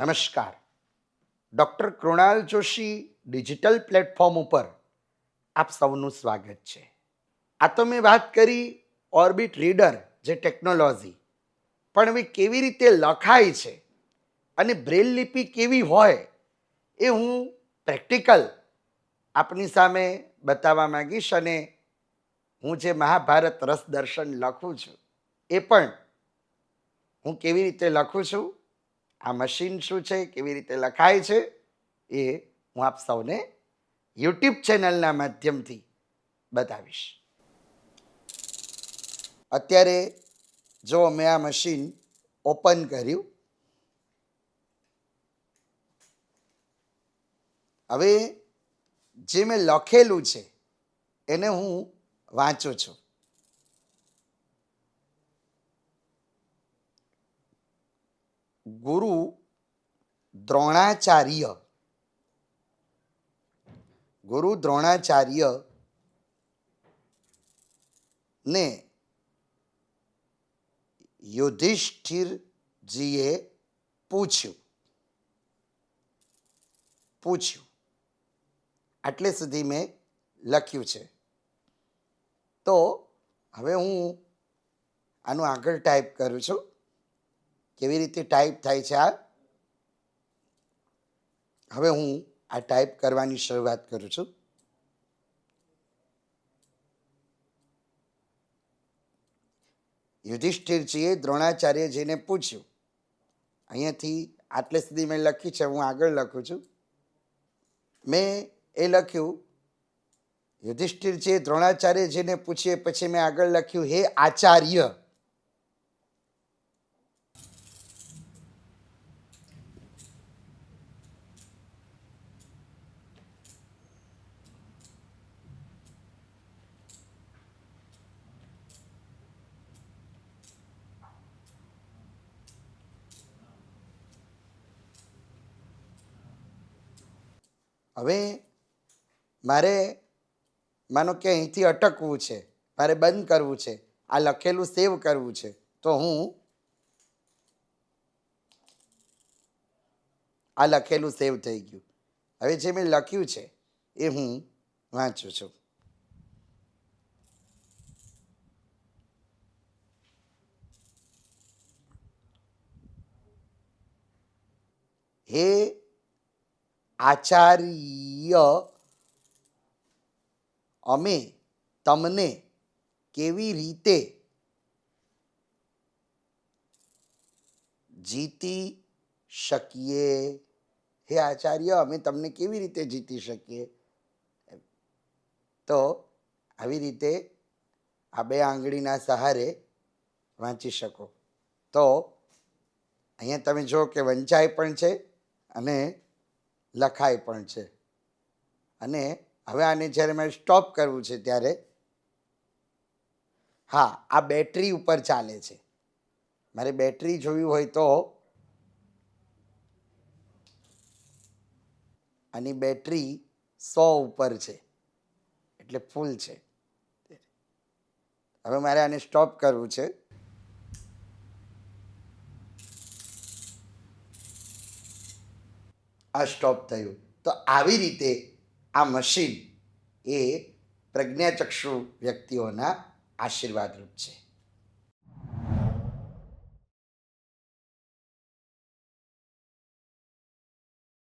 નમસ્કાર. Doctor Krunal Joshi digital platform ઉપર આપ સૌનું સ્વાગત છે. આ તો મેં વાત કરી ઓર્બિટ રીડર જે ટેકનોલોજી, પણ હવે કેવી રીતે લખાય છે અને બ્રેલ લિપિ કેવી હોય એ હું પ્રેક્ટિકલ આપની સામે બતાવવા માગીશ અને હું જે મહાભારત રસ દર્શન લખું છું એ પણ હું કેવી રીતે લખું છું આ મશીન શું છે? કેવી રીતે લખાય છે? એ હું આપ સૌને યુટ્યુબ ચેનલના માધ્યમથી બતાવીશ. અત્યારે જો મેં આ મશીન ઓપન કર્યું. હવે જે મેં લખેલું છે, એને હું વાંચું છું. ગુરુ દ્રોણાચાર્ય. ગુરુ દ્રોણાચાર્ય ને યુધિષ્ઠિરજીએ પૂછ્યું. પૂછ્યું. આટલે સુધી મેં લખ્યું છે. તો હવે હું આનું આગળ ટાઈપ કરું છું. કેવી રીતે ટાઈપ થાય છે આ? હવે હું આ ટાઈપ કરવાની શરૂઆત કરું છું. યુધિષ્ઠિરજીએ દ્રોણાચાર્યજીને પૂછ્યું. અહીંયાથી આટલે સુધી મેં લખી છે, હું આગળ લખું છું. મેં એ લખ્યું, યુધિષ્ઠિરજીએ દ્રોણાચાર્યજીને પૂછીએ પછી મેં આગળ લખ્યું, હે આચાર્ય હવે મારે, માનો કે અહીંથી અટકવું છે, મારે બંધ કરવું છે, આ લખેલું સેવ કરવું છે, તો હું આ લખેલું સેવ થઈ ગયું. હવે જે મેં લખ્યું છે, એ હું વાંચું છું. હે આચાર્ય, અમે તમને કેવી રીતે જીતી શકીએ? હે આચાર્ય, અમે તમને કેવી રીતે જીતી શકીએ? તો આવી રીતે આ બે આંગળીના સહારે વાંચી શકો. તો અહીંયા તમે જો કે વંચાય પણ છે અને લખાય પણ છે. અને હવે આને જ્યારે મારે સ્ટોપ કરવું છે ત્યારે, હા, આ બેટરી ઉપર ચાલે છે. મારે બેટરી જોવી હોય તો, આની બેટરી સો ઉપર છે. એટલે ફૂલ છે. હવે મારે આને સ્ટોપ કરવું છે. આ સ્ટોપ થયું. તો આવી રીતે આ મશીન એ પ્રજ્ઞાચક્ષુ વ્યક્તિઓના આશીર્વાદરૂપ છે.